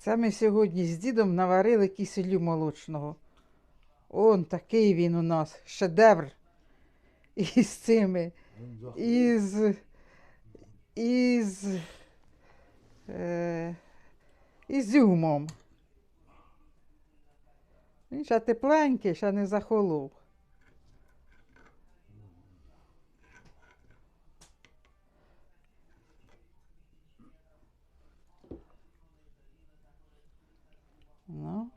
Це ми сьогодні з дідом наварили киселю молочного. Он такий він у нас, шедевр. Із цими, із, із, е, ізюмом. Він ще тепленький, ще не захолов. Ну.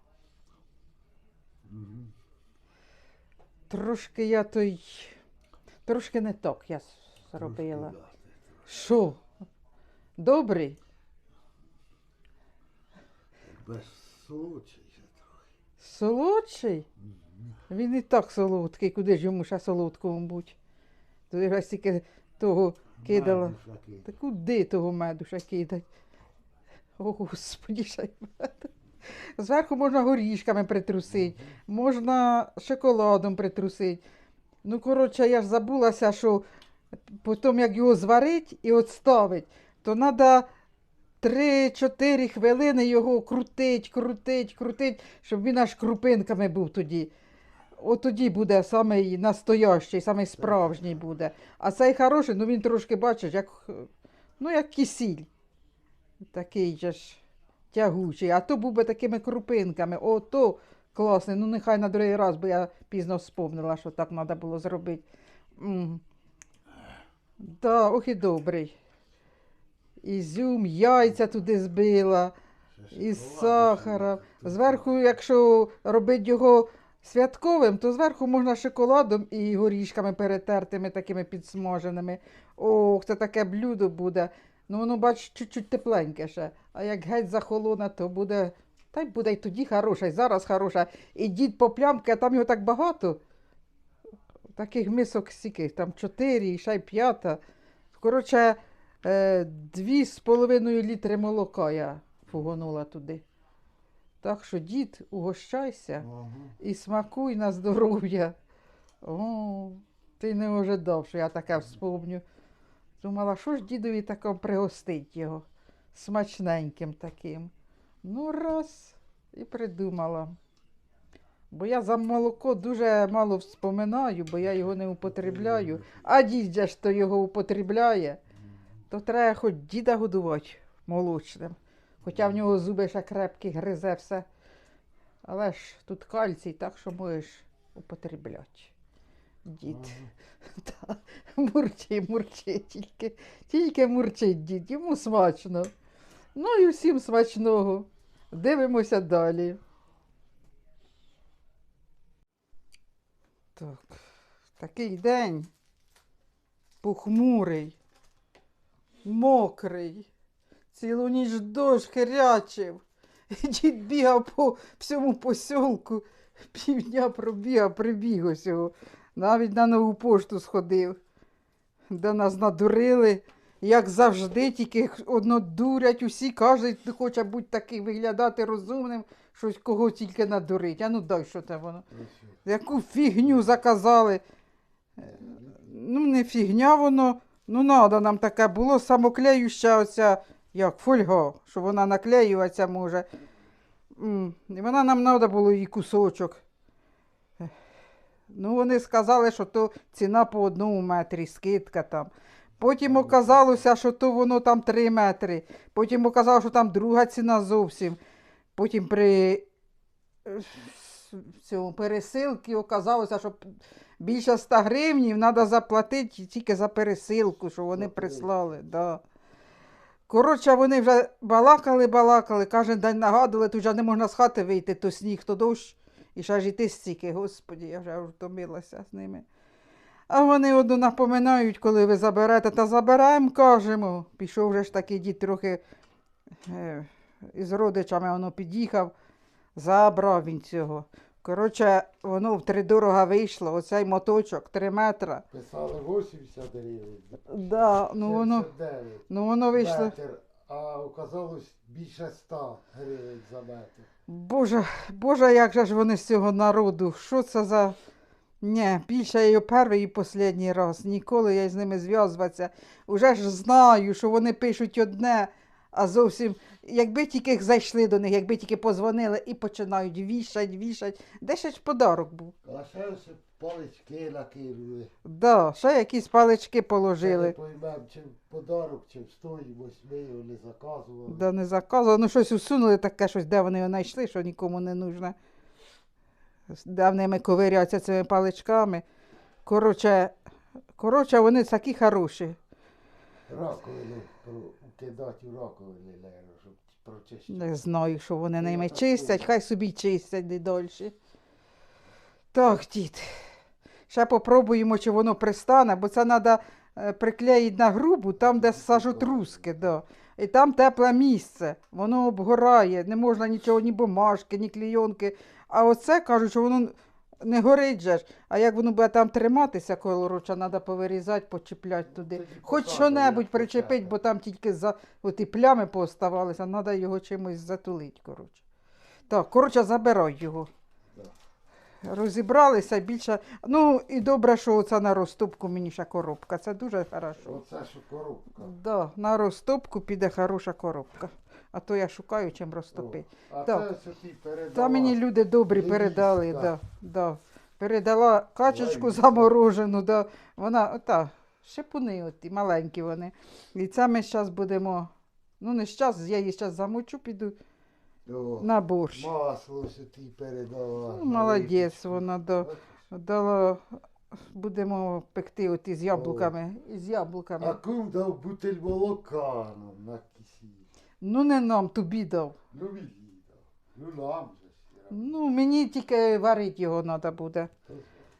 Трошки я той. Трошки не так я зробила. Що? Добрий? Без случая трохи. Солодший? Він і так солодкий, куди ж йому ще солодкому бути? То я ж тільки того кидала. Та куди того меду ще кидать? О, Господі, ще й меду. Зверху можна горішками притрусити, можна шоколадом притрусити. Ну, коротше, я ж забулася, що потім, як його зварить і відставить, то треба 3-4 хвилини його крутить, крутить, крутить, щоб він аж крупинками був тоді. От тоді буде самий настоящий, самий справжній буде. А цей хороший, ну він трошки, бачиш, як, ну, як кисіль. Такий же ж тягучий. А то був би такими крупинками. О, то класний. Ну, нехай на другий раз, бо я пізно вспомнила, що так треба було зробити. М. Да, ох і добрий. Ізюм, яйця туди збила, із сахаром. Зверху, якщо робити його святковим, то зверху можна шоколадом і горішками перетертими, такими підсмаженими. Ох, це таке блюдо буде. Ну, воно, бач, чуть-чуть тепленьке ще. А як геть захолоне, то буде. Та й буде й тоді хороша, і зараз хороша. І дід по плямки, а там його так багато. Таких мисок стільки, там чотири, і ще й п'ята. Коротше, е, дві з половиною літри молока я фугонула туди. Так що, дід, угощайся Ага. і смакуй на здоров'я. О, ти не ожидав, що я таке вспомню. Думала, що ж дідові тако пригостить його смачненьким таким. Ну, раз, і придумала. Бо я за молоко дуже мало вспоминаю, бо я його не употребляю. А дід же ж то його употребляє, то треба хоч діда годувати молочним. Хоча в нього зуби ще крепкі, гризе все. Але ж тут кальцій, так що можеш употребляти. Дід. Та, мурчи, мурчи, тільки, тільки мурчить дід, йому смачно. Ну і всім смачного. Дивимося далі. Так, такий день похмурий, мокрий, цілу ніч дощ хирячив. Дід бігав по всьому посілку, півдня пробігав, прибіг ось. Навіть на нову пошту сходив, де нас надурили, як завжди, тільки одно дурять усі, кожен хоче бути такий, виглядати розумним, щось кого тільки надурить. А ну дай, що це воно. Яку фігню заказали. Ну, не фігня воно. Ну, надо нам таке було самоклеюща оця, як фольга, що вона наклеюватися може. І вона нам треба було її кусочок. Ну, вони сказали, що то ціна по одному метрі, скидка там. Потім оказалося, що то воно там 3 метри. Потім оказалося, що там друга ціна зовсім. Потім при е, цьому пересилці оказалося, що більше 100 гривнів треба заплатити тільки за пересилку, що вони прислали. Да. Коротше, вони вже балакали, балакали, кожен день нагадували, тут вже не можна з хати вийти, то сніг, то дощ. І ще ж йти стільки, господі, я вже втомилася з ними. А вони одну напоминають, коли ви заберете, та заберемо, кажемо. Пішов вже ж такий дід трохи е, із родичами воно під'їхав, забрав він цього. Коротше, воно втридорога вийшло, оцей моточок 3 метри. Писали 80 гривень. Да, ну воно, ну воно вийшло. метр, а оказалось більше ста гривень за метр. Боже, Боже, як же ж вони з цього народу? Що це за. Ні, більше я перший і останній раз. Ніколи я з ними зв'язуватися. Уже ж знаю, що вони пишуть одне, А зовсім, якби тільки зайшли до них, якби тільки позвонили і починають вішать, вішать. Де ще ж подарок був? А ще ось палички накинули. Да, ще якісь палички Не положили. поймем, чи подарок, чи в стоїмось, ми його не заказували. Да не заказували. Ну щось усунули таке, щось, де вони його знайшли, що нікому не нужне. Давними ковиряться цими паличками. Коротше, коротше, вони такі хороші. Раковину про- кидати у раковини, Лера, щоб прочистити. Не знаю, що вони Ну, ними чистять, хай собі чистять не дольше. Так, дід. Ще попробуємо, чи воно пристане, бо це треба приклеїти на грубу, там, де сажотруски, да. І там тепле місце, воно обгорає, не можна нічого, ні бумажки, ні клійонки. А оце кажуть, що воно не горить же ж. А як воно буде там триматися, коротше, треба повирізати, почіпляти туди. Тоді Хоч покажу, що-небудь як почати. бо там тільки за оті плями пооставалися, треба його чимось затулити, коротше. Так, коротше, забирай його. Да. Розібралися більше. Ну і добре, що оце на розтопку мені ще коробка. Це дуже хорошо. Оце що коробка. Да, на розтопку піде хороша коробка. А то я шукаю чим розтопити. А Так. це ті передала. Та мені люди добрі Невістка. передали, да, да. передала качечку Лайм. заморожену, да. вона ота, шипуни оті, маленькі вони. І це ми зараз будемо, ну не зараз, я її зараз замочу, піду О, на борщ. Масло ось ті передала. Ну, молодець вона, да. Дала, будемо пекти оті з яблуками. Із яблуками. А кум дав бутиль молока нам на. Ну не нам, тобі дав. Ну їй дав. Ну нам же ж. Ну, мені тільки варити його треба буде.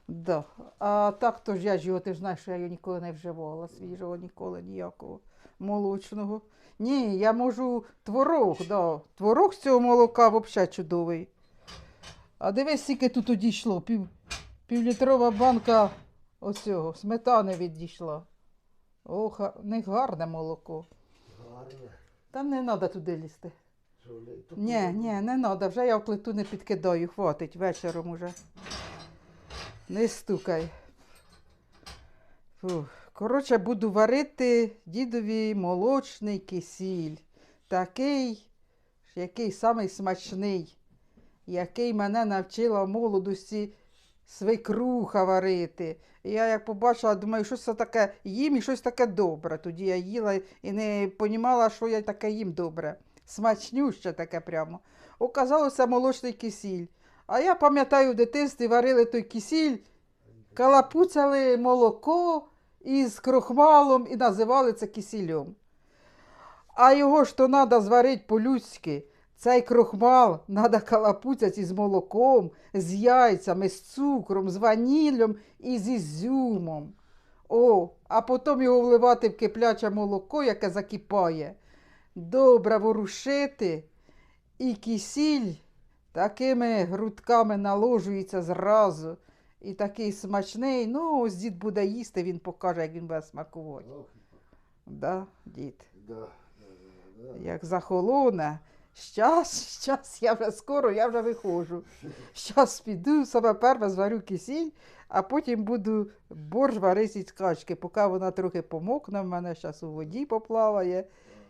Да. А так то ж я ж його, ти ж знаєш, що я його ніколи не вживала, свіжого ніколи ніякого молочного. Ні, я можу творог, да. Творог з цього молока взагалі чудовий. А дивись, скільки тут одійшло. Пів, півлітрова банка оцього, сметани відійшла. Ох, них гарне молоко. Гарно. Та не треба туди лізти. Ні, ні, не треба, вже я в плиту не підкидаю, хватить вечором уже. Не стукай. Коротше, буду варити дідові молочний кисіль. Такий, який самий смачний, який мене навчила молодості свекруха варити. Я як побачила, думаю, що це таке їм і щось таке добре. Тоді я їла і не понімала, що я таке їм добре. Смачнюще таке прямо. Оказалося молочний кисіль. А я пам'ятаю, в дитинстві варили той кисіль, калапуцяли молоко із крохмалом і називали це кисілем. А його ж то треба зварити по-людськи. Цей крохмал треба калапуцяти із молоком, з яйцями, з цукром, з ваніллем і з ізюмом. О, а потім його вливати в кипляче молоко, яке закипає. Добре ворушити, і кисіль такими грудками наложується зразу. І такий смачний. Ну, ось дід буде їсти, він покаже, як він буде смакувати. Да, дід. да, да, да, да. Як захолоне. Щас, щас, я вже скоро, я вже виходжу. Щас піду, саме перше зварю кисіль, а потім буду борщ варити із качки, поки вона трохи помокне, в мене зараз у воді поплаває,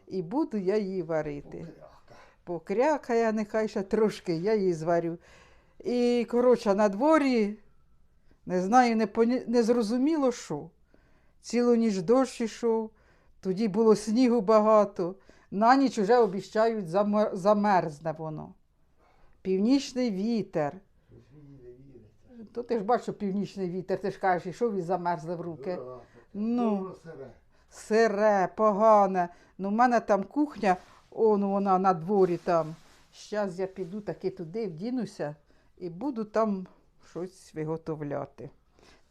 і буду я її варити. Покряка. Покрякає, нехай ще трошки, я її зварю. І, коротше, на дворі, не знаю, не, поні... не зрозуміло що. Цілу ніч дощ ішов, тоді було снігу багато. На ніч вже обіщають, замер... замерзне воно. Північний вітер. То ти ж бачиш, північний вітер, ти ж кажеш, ішов і замерзли в руки. Ну. сире. Погане. Ну, в мене там кухня, он вона на дворі там. Щас я піду таки туди, вдінуся і буду там щось виготовляти.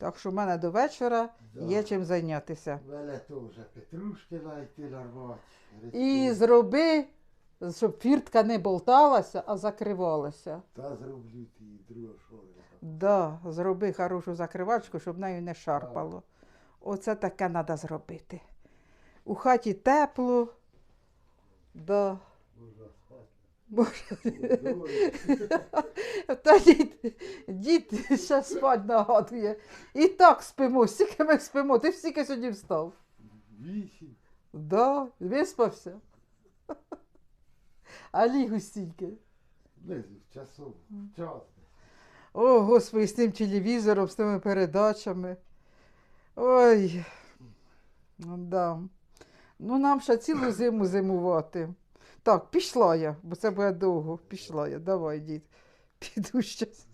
Так що в мене до вечора Да. є чим зайнятися. Мене теж петрушки знайти нарвати. І зроби, щоб фіртка не болталася, а закривалася. Та зроблю ті друге що я. Да, зроби хорошу закривачку, щоб нею не шарпало. Оце таке треба зробити. У хаті тепло. Да. Боже. Та дід, дід ще спать нагадує. І так спимо, стільки ми спимо. Ти стільки сьогодні встав. Вісім. Да, виспався. А лігу стільки. Десь часом. Час. О, Господи, з тим телевізором, з тими передачами. Ой. Да. Ну, нам ще цілу зиму зимувати. Так, пішла я, бо це буде довго. Пішла я. Давай, дід. Піду щас.